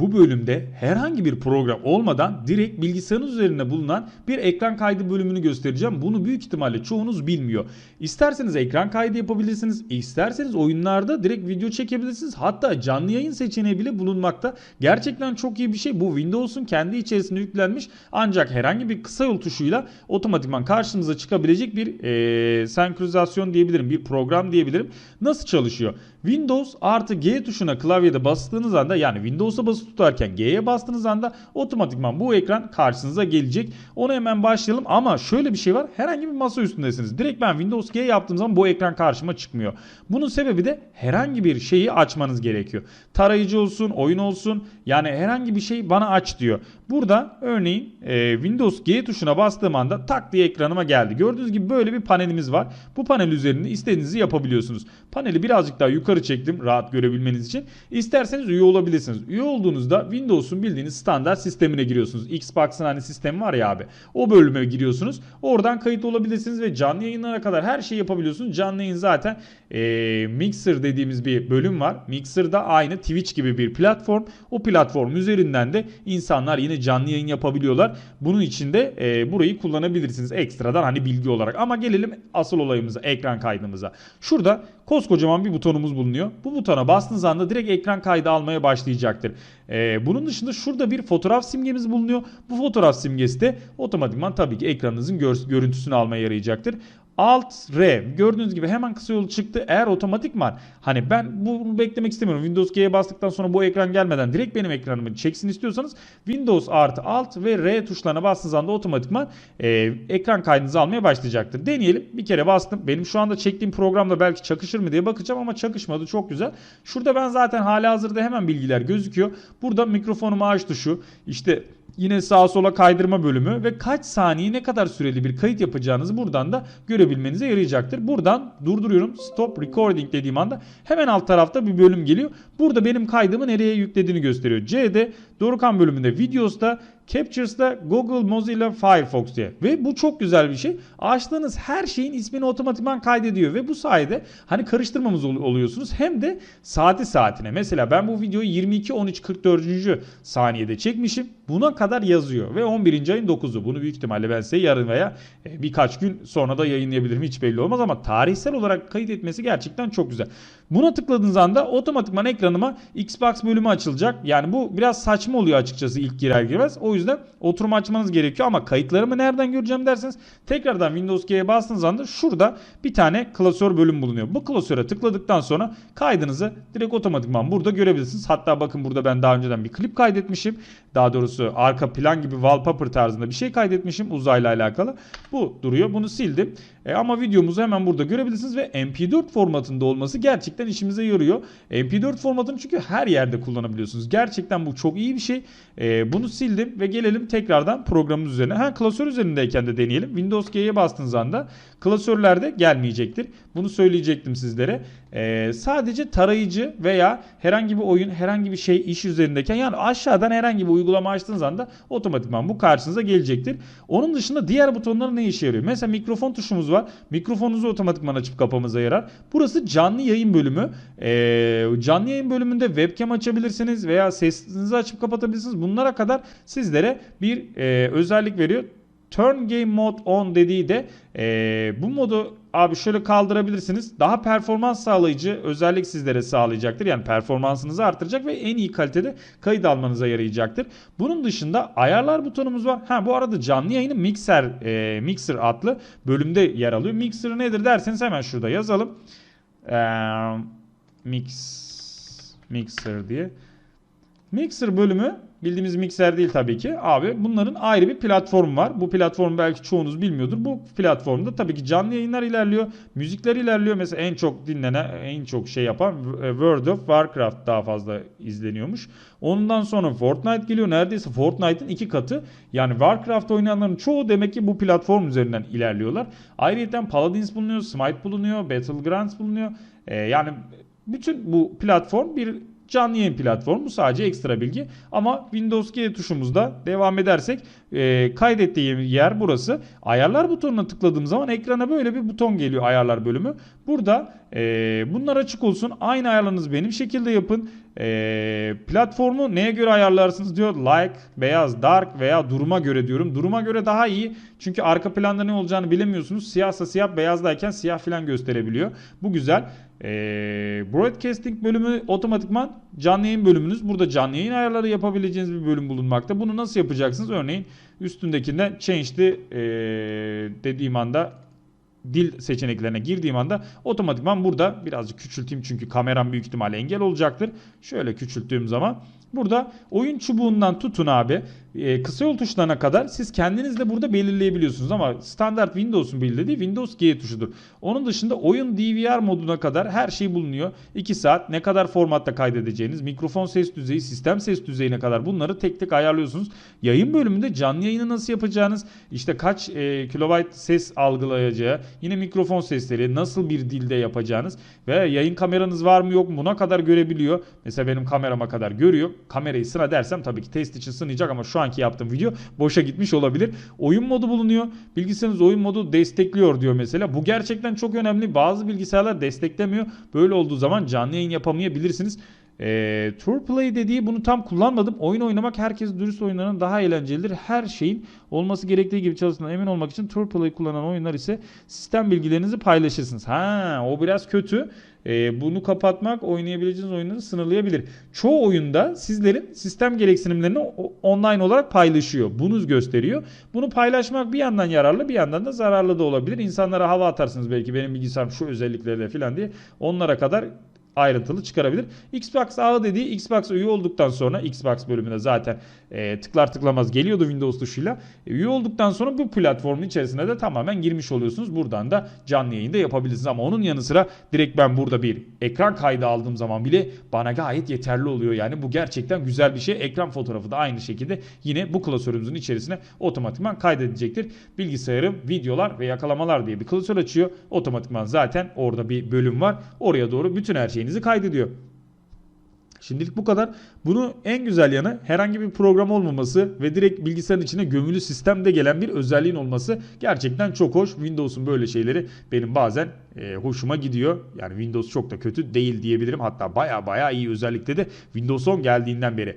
bu bölümde herhangi bir program olmadan direkt bilgisayarınız üzerinde bulunan bir ekran kaydı bölümünü göstereceğim. Bunu büyük ihtimalle çoğunuz bilmiyor. İsterseniz ekran kaydı yapabilirsiniz. isterseniz oyunlarda direkt video çekebilirsiniz. Hatta canlı yayın seçeneği bile bulunmakta. Gerçekten çok iyi bir şey. Bu Windows'un kendi içerisinde yüklenmiş ancak herhangi bir kısa yol tuşuyla otomatikman karşınıza çıkabilecek bir e, senkronizasyon diyebilirim. Bir program diyebilirim. Nasıl çalışıyor? Windows artı G tuşuna klavyede bastığınız anda yani Windows'a basılı tutarken G'ye bastığınız anda otomatikman bu ekran karşınıza gelecek. Onu hemen başlayalım ama şöyle bir şey var. Herhangi bir masa üstündesiniz. Direkt ben Windows G yaptığım zaman bu ekran karşıma çıkmıyor. Bunun sebebi de herhangi bir şeyi açmanız gerekiyor. Tarayıcı olsun, oyun olsun yani herhangi bir şey bana aç diyor. Burada örneğin e, Windows G tuşuna bastığım anda tak diye ekranıma geldi. Gördüğünüz gibi böyle bir panelimiz var. Bu panel üzerinde istediğinizi yapabiliyorsunuz. Paneli birazcık daha yukarı çektim rahat görebilmeniz için. İsterseniz üye olabilirsiniz. Üye olduğunuzda Windows'un bildiğiniz standart sistemine giriyorsunuz. Xbox'ın hani sistemi var ya abi. O bölüme giriyorsunuz. Oradan kayıt olabilirsiniz ve canlı yayınlara kadar her şeyi yapabiliyorsunuz. Canlı yayın zaten e, Mixer dediğimiz bir bölüm var. Mixer da aynı Twitch gibi bir platform. O platform üzerinden de insanlar yine canlı yayın yapabiliyorlar. Bunun için de e, burayı kullanabilirsiniz ekstradan hani bilgi olarak. Ama gelelim asıl olayımıza, ekran kaydımıza. Şurada koskocaman bir butonumuz bulunuyor. Bu butona bastığınız anda direkt ekran kaydı almaya başlayacaktır. Ee, bunun dışında şurada bir fotoğraf simgemiz bulunuyor. Bu fotoğraf simgesi de otomatikman tabii ki ekranınızın gör- görüntüsünü almaya yarayacaktır. Alt R gördüğünüz gibi hemen kısa yolu çıktı. Eğer otomatikman hani ben bunu beklemek istemiyorum. Windows G'ye bastıktan sonra bu ekran gelmeden direkt benim ekranımı çeksin istiyorsanız Windows artı Alt ve R tuşlarına bastığınız anda otomatikman e, ekran kaydınızı almaya başlayacaktır. Deneyelim. Bir kere bastım. Benim şu anda çektiğim programda belki çakışır mı diye bakacağım ama çakışmadı. Çok güzel. Şurada ben zaten hala hazırda hemen bilgiler gözüküyor. Burada mikrofonumu aç tuşu. işte Yine sağa sola kaydırma bölümü ve kaç saniye ne kadar süreli bir kayıt yapacağınızı buradan da görebilmenize yarayacaktır. Buradan durduruyorum. Stop recording dediğim anda hemen alt tarafta bir bölüm geliyor. Burada benim kaydımı nereye yüklediğini gösteriyor. C'de Dorukan bölümünde Videos'ta Captures'da Google Mozilla Firefox diye. Ve bu çok güzel bir şey. Açtığınız her şeyin ismini otomatikman kaydediyor ve bu sayede hani karıştırmamız oluyorsunuz. Hem de saati saatine. Mesela ben bu videoyu 22 13 44. saniyede çekmişim. Buna kadar yazıyor ve 11. ayın 9'u. Bunu büyük ihtimalle ben size yarın veya e, birkaç gün sonra da yayınlayabilirim. Hiç belli olmaz ama tarihsel olarak kayıt etmesi gerçekten çok güzel. Buna tıkladığınız anda otomatikman ekranıma Xbox bölümü açılacak. Yani bu biraz saçma oluyor açıkçası ilk girer girmez. O yüzden oturum açmanız gerekiyor ama kayıtlarımı nereden göreceğim derseniz tekrardan Windows G'ye bastığınız anda şurada bir tane klasör bölüm bulunuyor. Bu klasöre tıkladıktan sonra kaydınızı direkt otomatikman burada görebilirsiniz. Hatta bakın burada ben daha önceden bir klip kaydetmişim. Daha doğrusu arka plan gibi wallpaper tarzında bir şey kaydetmişim uzayla alakalı. Bu duruyor. Bunu sildim. E, ama videomuzu hemen burada görebilirsiniz ve MP4 formatında olması gerçekten işimize yarıyor. MP4 formatını çünkü her yerde kullanabiliyorsunuz. Gerçekten bu çok iyi bir şey. E, bunu sildim ve gelelim tekrardan programımız üzerine. Ha klasör üzerindeyken de deneyelim. Windows G'ye bastığınız anda klasörlerde gelmeyecektir. Bunu söyleyecektim sizlere. E, sadece tarayıcı veya herhangi bir oyun, herhangi bir şey iş üzerindeyken yani aşağıdan herhangi bir uygulama açtığınız anda otomatikman bu karşınıza gelecektir. Onun dışında diğer butonlar ne işe yarıyor? Mesela mikrofon tuşumuz var. Mikrofonunuzu otomatikman açıp kapamıza yarar. Burası canlı yayın bölümü. Ee, canlı yayın bölümünde webcam açabilirsiniz veya sesinizi açıp kapatabilirsiniz. Bunlara kadar sizlere bir e, özellik veriyor. Turn Game Mode On dediği de e, bu modu abi şöyle kaldırabilirsiniz. Daha performans sağlayıcı özellik sizlere sağlayacaktır. Yani performansınızı artıracak ve en iyi kalitede kayıt almanıza yarayacaktır. Bunun dışında ayarlar butonumuz var. Ha bu arada canlı yayını Mixer e, Mixer adlı bölümde yer alıyor. Mixer nedir derseniz hemen şurada yazalım. E, mix Mixer diye. Mixer bölümü bildiğimiz mikser değil tabii ki. Abi bunların ayrı bir platform var. Bu platform belki çoğunuz bilmiyordur. Bu platformda tabii ki canlı yayınlar ilerliyor. Müzikler ilerliyor. Mesela en çok dinlenen, en çok şey yapan World of Warcraft daha fazla izleniyormuş. Ondan sonra Fortnite geliyor. Neredeyse Fortnite'ın iki katı. Yani Warcraft oynayanların çoğu demek ki bu platform üzerinden ilerliyorlar. Ayrıca Paladins bulunuyor, Smite bulunuyor, Battlegrounds bulunuyor. Ee, yani bütün bu platform bir canlı yayın platformu. Sadece ekstra bilgi. Ama Windows G tuşumuzda devam edersek e, kaydettiğim yer burası. Ayarlar butonuna tıkladığım zaman ekrana böyle bir buton geliyor ayarlar bölümü. Burada e, bunlar açık olsun. Aynı ayarlarınızı benim şekilde yapın. E, platformu neye göre ayarlarsınız diyor. Like, beyaz, dark veya duruma göre diyorum. Duruma göre daha iyi. Çünkü arka planda ne olacağını bilemiyorsunuz. Siyahsa siyah, beyazdayken siyah falan gösterebiliyor. Bu güzel. E, broadcasting bölümü otomatikman canlı yayın bölümünüz. Burada canlı yayın ayarları yapabileceğiniz bir bölüm bulunmakta. Bunu nasıl yapacaksınız? Örneğin üstündekinden change'di e, dediğim anda dil seçeneklerine girdiğim anda otomatikman burada birazcık küçülteyim çünkü kameram büyük ihtimalle engel olacaktır. Şöyle küçülttüğüm zaman burada oyun çubuğundan tutun abi e, kısa yol tuşlarına kadar siz kendiniz de burada belirleyebiliyorsunuz ama standart Windows'un belirlediği Windows G tuşudur. Onun dışında oyun DVR moduna kadar her şey bulunuyor. 2 saat ne kadar formatta kaydedeceğiniz, mikrofon ses düzeyi, sistem ses düzeyine kadar bunları tek tek ayarlıyorsunuz. Yayın bölümünde canlı yayını nasıl yapacağınız, işte kaç e, kilobayt ses algılayacağı, yine mikrofon sesleri, nasıl bir dilde yapacağınız ve yayın kameranız var mı yok mu buna kadar görebiliyor. Mesela benim kamerama kadar görüyor. Kamerayı sıra dersem tabii ki test için sınayacak ama şu anki yaptığım video boşa gitmiş olabilir. Oyun modu bulunuyor. Bilgisayarınız oyun modu destekliyor diyor mesela. Bu gerçekten çok önemli. Bazı bilgisayarlar desteklemiyor. Böyle olduğu zaman canlı yayın yapamayabilirsiniz. E, Tour Play dediği bunu tam kullanmadım. Oyun oynamak herkes dürüst oyunların daha eğlencelidir. Her şeyin olması gerektiği gibi çalıştığına emin olmak için Tour Play kullanan oyunlar ise sistem bilgilerinizi paylaşırsınız. Ha, o biraz kötü. E, bunu kapatmak oynayabileceğiniz oyunları sınırlayabilir. Çoğu oyunda sizlerin sistem gereksinimlerini online olarak paylaşıyor. Bunu gösteriyor. Bunu paylaşmak bir yandan yararlı bir yandan da zararlı da olabilir. İnsanlara hava atarsınız belki benim bilgisayarım şu özelliklerle falan diye. Onlara kadar ayrıntılı çıkarabilir. Xbox ağı dediği Xbox üye olduktan sonra Xbox bölümünde zaten e, tıklar tıklamaz geliyordu Windows tuşuyla. E, üye olduktan sonra bu platformun içerisine de tamamen girmiş oluyorsunuz. Buradan da canlı yayında yapabilirsiniz ama onun yanı sıra direkt ben burada bir ekran kaydı aldığım zaman bile bana gayet yeterli oluyor. Yani bu gerçekten güzel bir şey. Ekran fotoğrafı da aynı şekilde yine bu klasörümüzün içerisine otomatikman kaydedecektir. Bilgisayarım videolar ve yakalamalar diye bir klasör açıyor. Otomatikman zaten orada bir bölüm var. Oraya doğru bütün her şeyinizi kaydediyor. Şimdilik bu kadar. Bunu en güzel yanı herhangi bir program olmaması ve direkt bilgisayarın içine gömülü sistemde gelen bir özelliğin olması gerçekten çok hoş. Windows'un böyle şeyleri benim bazen e, hoşuma gidiyor. Yani Windows çok da kötü değil diyebilirim. Hatta baya baya iyi özellikle de Windows 10 geldiğinden beri.